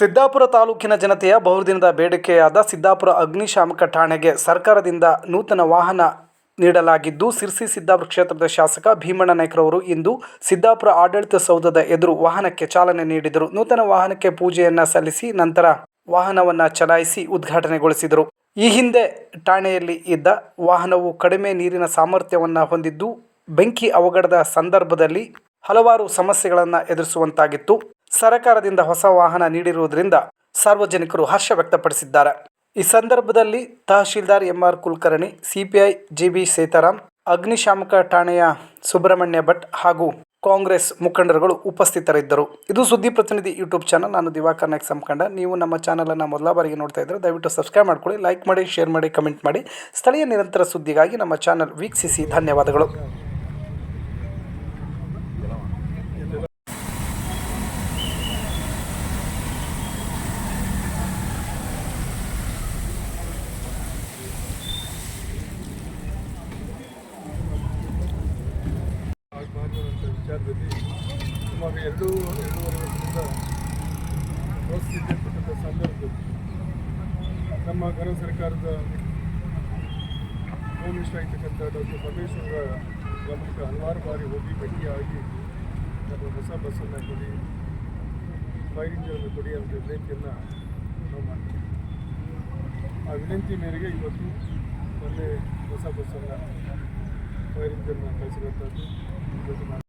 ಸಿದ್ದಾಪುರ ತಾಲೂಕಿನ ಜನತೆಯ ಬಹುದಿನದ ಬೇಡಿಕೆಯಾದ ಸಿದ್ದಾಪುರ ಅಗ್ನಿಶಾಮಕ ಠಾಣೆಗೆ ಸರ್ಕಾರದಿಂದ ನೂತನ ವಾಹನ ನೀಡಲಾಗಿದ್ದು, ಸಿರ್ಸಿ ಸಿದ್ದಾಪುರ ಕ್ಷೇತ್ರದ ಶಾಸಕ ಭೀಮಣ್ಣ ನಾಯ್ಕರವರು ಇಂದು ಸಿದ್ದಾಪುರ ಆಡಳಿತ ಸೌಧದ ಎದುರು ವಾಹನಕ್ಕೆ ಚಾಲನೆ ನೀಡಿದರು. ನೂತನ ವಾಹನಕ್ಕೆ ಪೂಜೆಯನ್ನ ಸಲ್ಲಿಸಿ ನಂತರ ವಾಹನವನ್ನು ಚಲಾಯಿಸಿ ಉದ್ಘಾಟನೆಗೊಳಿಸಿದರು. ಈ ಹಿಂದೆ ಠಾಣೆಯಲ್ಲಿ ಇದ್ದ ವಾಹನವು ಕಡಿಮೆ ನೀರಿನ ಸಾಮರ್ಥ್ಯವನ್ನು ಹೊಂದಿದ್ದು, ಬೆಂಕಿ ಅವಘಡದ ಸಂದರ್ಭದಲ್ಲಿ ಹಲವಾರು ಸಮಸ್ಯೆಗಳನ್ನು ಎದುರಿಸುವಂತಾಗಿತ್ತು. ಸರಕಾರದಿಂದ ಹೊಸ ವಾಹನ ನೀಡಿರುವುದರಿಂದ ಸಾರ್ವಜನಿಕರು ಹರ್ಷ ವ್ಯಕ್ತಪಡಿಸಿದ್ದಾರೆ. ಈ ಸಂದರ್ಭದಲ್ಲಿ tahsildar MR Kulkarni, CPI GB Sitaram ಅಗ್ನಿಶಾಮಕ ಠಾಣೆಯ ಸುಬ್ರಹ್ಮಣ್ಯ ಭಟ್ ಹಾಗೂ ಕಾಂಗ್ರೆಸ್ ಮುಖಂಡರುಗಳು ಉಪಸ್ಥಿತರಿದ್ದರು. ಇದು ಸುದ್ದಿ ಪ್ರತಿನಿಧಿ ಯೂಟ್ಯೂಬ್ ಚಾನಲ್. ನಾನು ದಿವಾಕರ್ ನಾಯ್ಕ ಸಂಕಂಡ ನೀವು ನಮ್ಮ ಚಾನಲನ್ನು ಮೊದಲ ಬಾರಿಗೆ ನೋಡ್ತಾ ಇದ್ದರೆ ದಯವಿಟ್ಟು ಸಬ್ಸ್ಕ್ರೈಬ್ ಮಾಡ್ಕೊಳ್ಳಿ, ಲೈಕ್ ಮಾಡಿ, ಶೇರ್ ಮಾಡಿ, ಕಮೆಂಟ್ ಮಾಡಿ. ಸ್ಥಳೀಯ ನಿರಂತರ ಸುದ್ದಿಗಾಗಿ ನಮ್ಮ ಚಾನಲ್ ವೀಕ್ಷಿಸಿ. ಧನ್ಯವಾದಗಳು. ವಿಚಾರದಲ್ಲಿ ಸುಮಾರು ಎರಡು, ಎರಡೂವರೆ ವರ್ಷದಿಂದ ಪರಿಸ್ಥಿತಿ ಪಟ್ಟಂಥ ಸಂದರ್ಭದಲ್ಲಿ ನಮ್ಮ ಕರ್ನಾಟಕ ಸರ್ಕಾರದ ಹೋಮ್ ಮಿನಿಸ್ಟರ್ ಆಗಿರ್ತಕ್ಕಂಥ ಡಾಕ್ಟರ್ ಪರಮೇಶ್ವರ ಗಮನಕ್ಕೆ ಹಲವಾರು ಬಾರಿ ಹೋಗಿ ಭೇಟಿಯಾಗಿ ನಮ್ಮ ಹೊಸ ಬಸ್ಸನ್ನು ಕೊಡಿ, ಫೈರ್ ಇಂಜಿನನ್ನು ಕೊಡಿ ಅಂತ ವಿನಂತಿಯನ್ನು ನಾವು ಮಾಡ್ತೀವಿ. ಆ ವಿನಂತಿ ಮೇರೆಗೆ ಇವತ್ತು ಮೊನ್ನೆ ಹೊಸ ಬಸ್ಸನ್ನು ಫೈರ್ ಇಂಜಿನ್ನ ಕಳಿಸಿರುವಂಥದ್ದು ಇವತ್ತು